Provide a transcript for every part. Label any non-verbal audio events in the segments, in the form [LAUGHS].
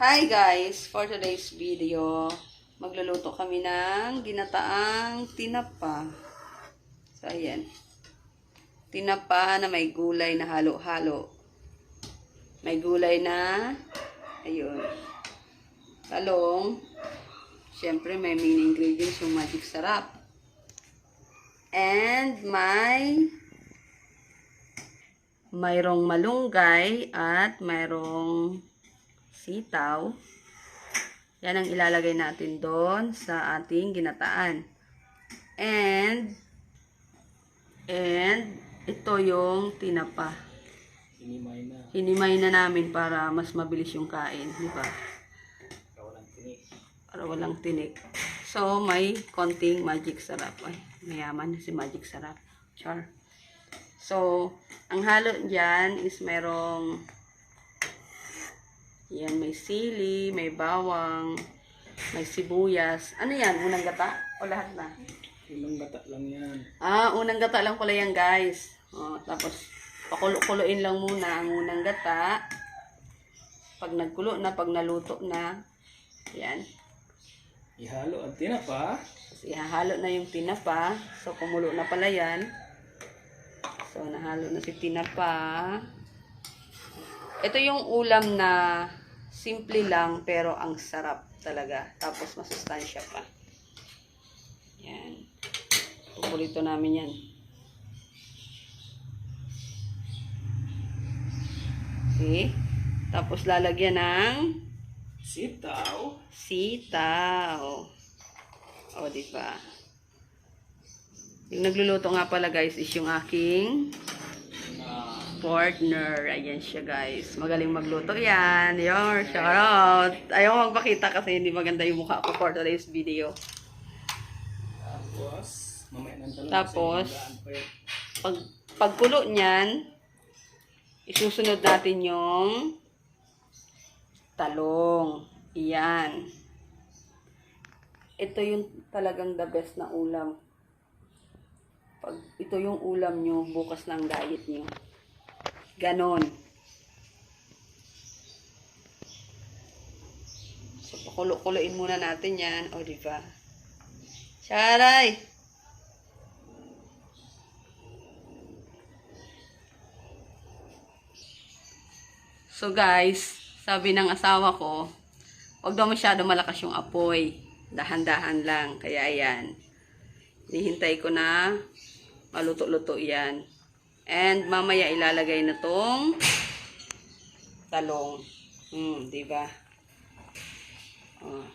Hi guys! For today's video, magluluto kami ng ginataang tinapa. So, ayan. Tinapa na may gulay na halo-halo. May gulay na, ayun, talong. Siyempre, may main ingredients yung magic sarap. And may mayroong malunggay at mayroong sitaw. Yan ang ilalagay natin doon sa ating ginataan. And, and, ito yung tinapa. Hinimay na. Hinimay na namin para mas mabilis yung kain, di ba? Kawalan tinik. Para walang tinik. So, may konting magic sarap. Ay, mayaman si magic sarap. Char. So, ang halo dyan is merong yan, may sili, may bawang, may sibuyas. Ano yan? Unang gata? O lahat na? Ilang bata lang yan. Ah, unang gata lang pala yan, guys. Oh, tapos, pakulo-kuloin lang muna ang unang gata. Pag nagkulo na, pag naluto na, yan. Ihalo ang tinapa. Tapos ihahalo na yung tinapa. So, kumulo na pala yan. So, nahalo na si tinapa. Ito yung ulam na simple lang pero ang sarap talaga. Tapos masustansya pa. Yan. Pukulito namin yan. Okay. Tapos lalagyan ng Sitaw. Sitaw. O, di ba? Yung nagluluto nga pala guys is yung aking partner. Ayan siya guys. Magaling magluto yan. Your shout out. Ayaw magpakita kasi hindi maganda yung mukha ko for today's video. tapos, mamaya ng talong. Tapos. Pag pagkulo niyan, isusunod natin yung talong. Iyan. Ito yung talagang the best na ulam. Pag ito yung ulam nyo, bukas ng diet nyo. Ganon. So, pakulo-kuloin muna natin yan. O, di ba? Charay! So guys, sabi ng asawa ko, huwag daw masyado malakas yung apoy. Dahan-dahan lang. Kaya ayan. Nihintay ko na maluto-luto yan. And mamaya ilalagay na tong talong. Hmm, di ba? Oh.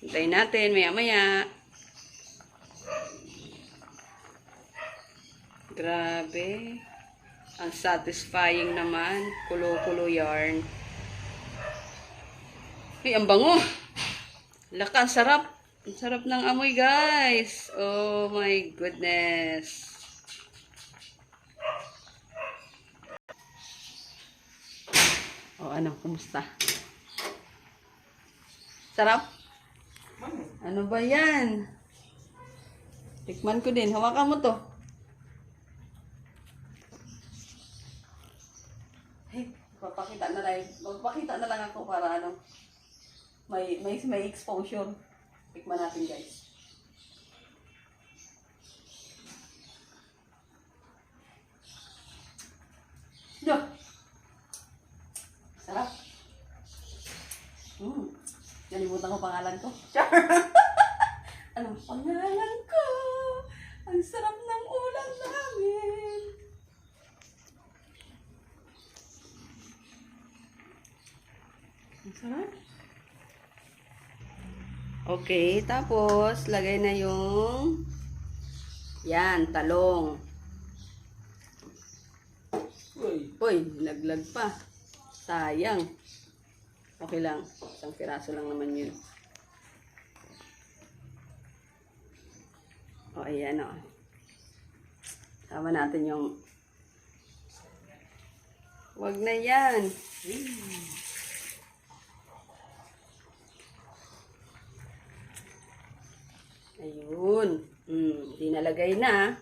Hintayin natin maya-maya. Grabe. Ang satisfying naman. Kulo-kulo yarn. Ay, ang bango. Laka, sarap. Ang sarap ng amoy, guys. Oh my goodness. Oh, ano? Kumusta? Sarap? Ano ba yan? Tikman ko din. Hawakan mo to. Hey, papakita na lang. Magpakita na lang ako para ano. May, may, may exposure. Tikman natin guys. Yo! Sarap. Hmm. Nalimutan ko pangalan ko. [LAUGHS] Char! [LAUGHS] Anong pangalan ko? Ang sarap ng ulam namin. Ang sarap. Okay, tapos lagay na yung yan, talong. uy, Uy, naglag pa. Sayang. Okay lang. Isang piraso lang naman yun. O, ayan o. Sama natin yung... Wag na yan. Ayun. Hmm, dinalagay na.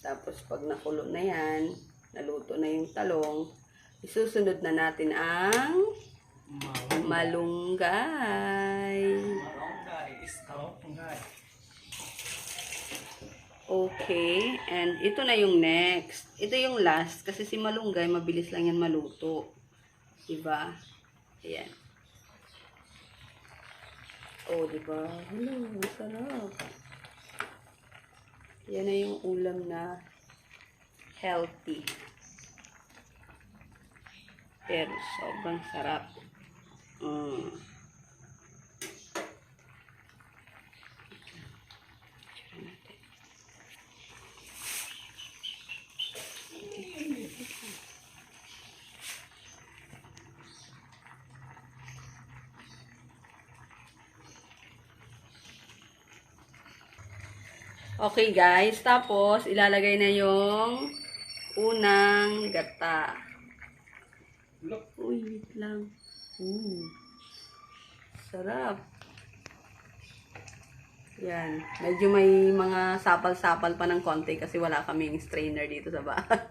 Tapos pag nakulo na yan, naluto na yung talong, isusunod na natin ang Malunggay. Malunggay. Malunggay. Iskalunggay. Okay, and ito na yung next. Ito yung last kasi si malunggay mabilis lang yan maluto. Diba? Ayan. Oh, diba? Hello, sarap. Yan na yung ulam na healthy. Pero sobrang sarap. Mm. Okay guys, tapos ilalagay na yung unang gata. Uy, wait lang. Mm. Sarap. Yan. Medyo may mga sapal-sapal pa ng konti kasi wala kaming strainer dito sa bahay. [LAUGHS]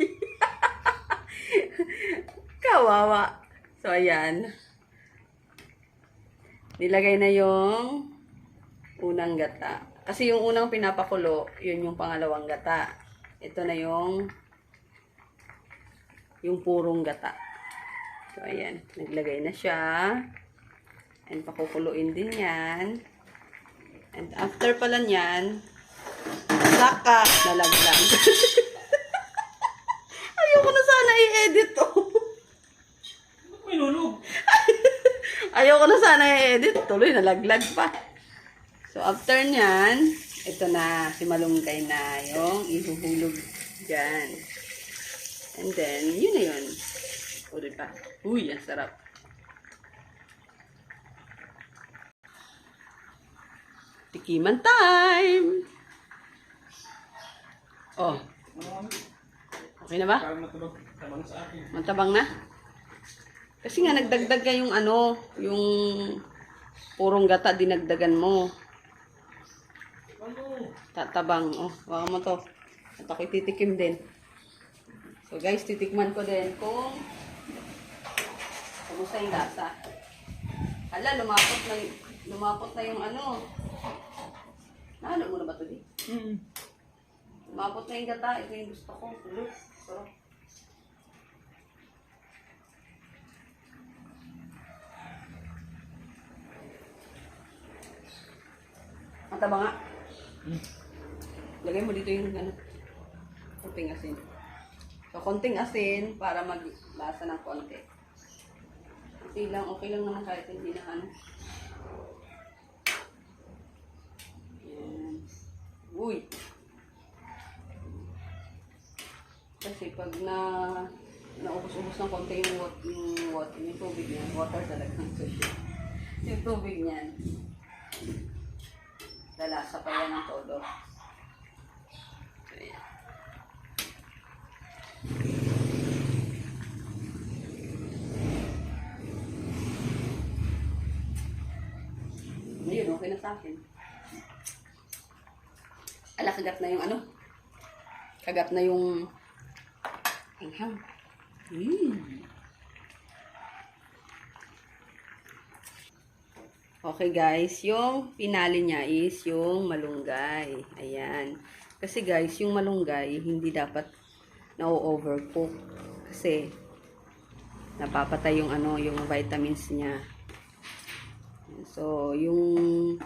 Kawawa. So, ayan. Nilagay na yung unang gata. Kasi yung unang pinapakulo, yun yung pangalawang gata. Ito na yung yung purong gata. So, ayan. Naglagay na siya. And pakukuluin din yan. And after pala niyan, saka nalaglag. [LAUGHS] Ayoko na sana i-edit to. Ba't may lulog? Ayoko na sana i-edit. Tuloy, nalaglag pa. So, after niyan, ito na, si Malunggay na yung ihuhulog dyan. And then, yun na yun. O, diba? Uy, ang sarap. Tikiman time! Oh, okay na ba? Matabang na? Kasi nga, nagdagdag ka yung ano, yung purong gata, dinagdagan mo. Ano? Tatabang. Oh, baka mo to. At ako'y titikim din. So guys, titikman ko din kung kumusta yung lasa. Hala, lumapot na, lumapot na yung ano. Nahalo mo na ba ito di? Mm. Lumapot na yung gata. Ito yung gusto ko. Look, sarap. Mataba nga. Mm. Lagay mo dito yung ano, konting asin. So, konting asin para maglasa ng konti. Konti lang, okay lang naman kahit hindi na ano. Uy! Kasi pag na naubos-ubos ng konti yung, wat, yung, wat, yung tubig niya, water talaga ng sushi. Yung tubig niyan, lalasa pa yan ng todo. Okay na sa akin. Ala, kagat na yung ano? Kagat na yung anghang. Mm. Okay guys, yung pinali niya is yung malunggay. Ayan. Kasi guys, yung malunggay, hindi dapat na-overcook. Kasi, napapatay yung ano, yung vitamins niya. So, yung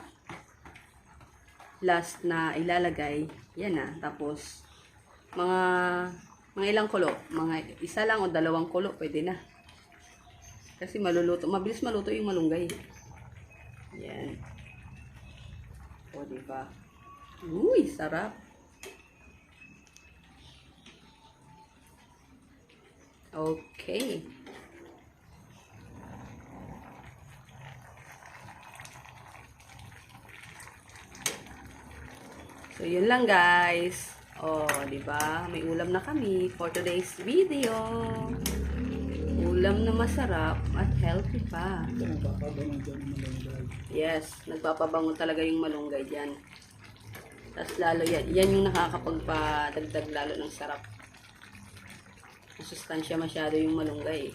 last na ilalagay, yan na. Tapos, mga, mga ilang kulo, mga isa lang o dalawang kulo, pwede na. Kasi maluluto, mabilis maluto yung malunggay. Yan. O, diba? Uy, sarap. Okay. So, yun lang guys. Oh, di ba? May ulam na kami for today's video. Ulam na masarap at healthy pa. Yes, nagpapabango talaga yung malunggay diyan. Tapos lalo yan, yan yung nakakapagpadagdag lalo ng sarap. Masustansya masyado yung malunggay.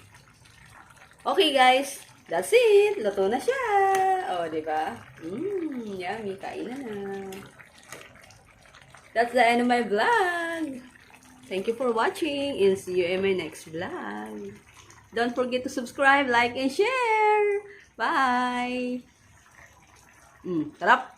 Okay guys, That's it. Luto na siya. O, di ba? Mmm, yummy. Kain na na. That's the end of my vlog. Thank you for watching and see you in my next vlog. Don't forget to subscribe, like, and share. Bye! Mm, tarap!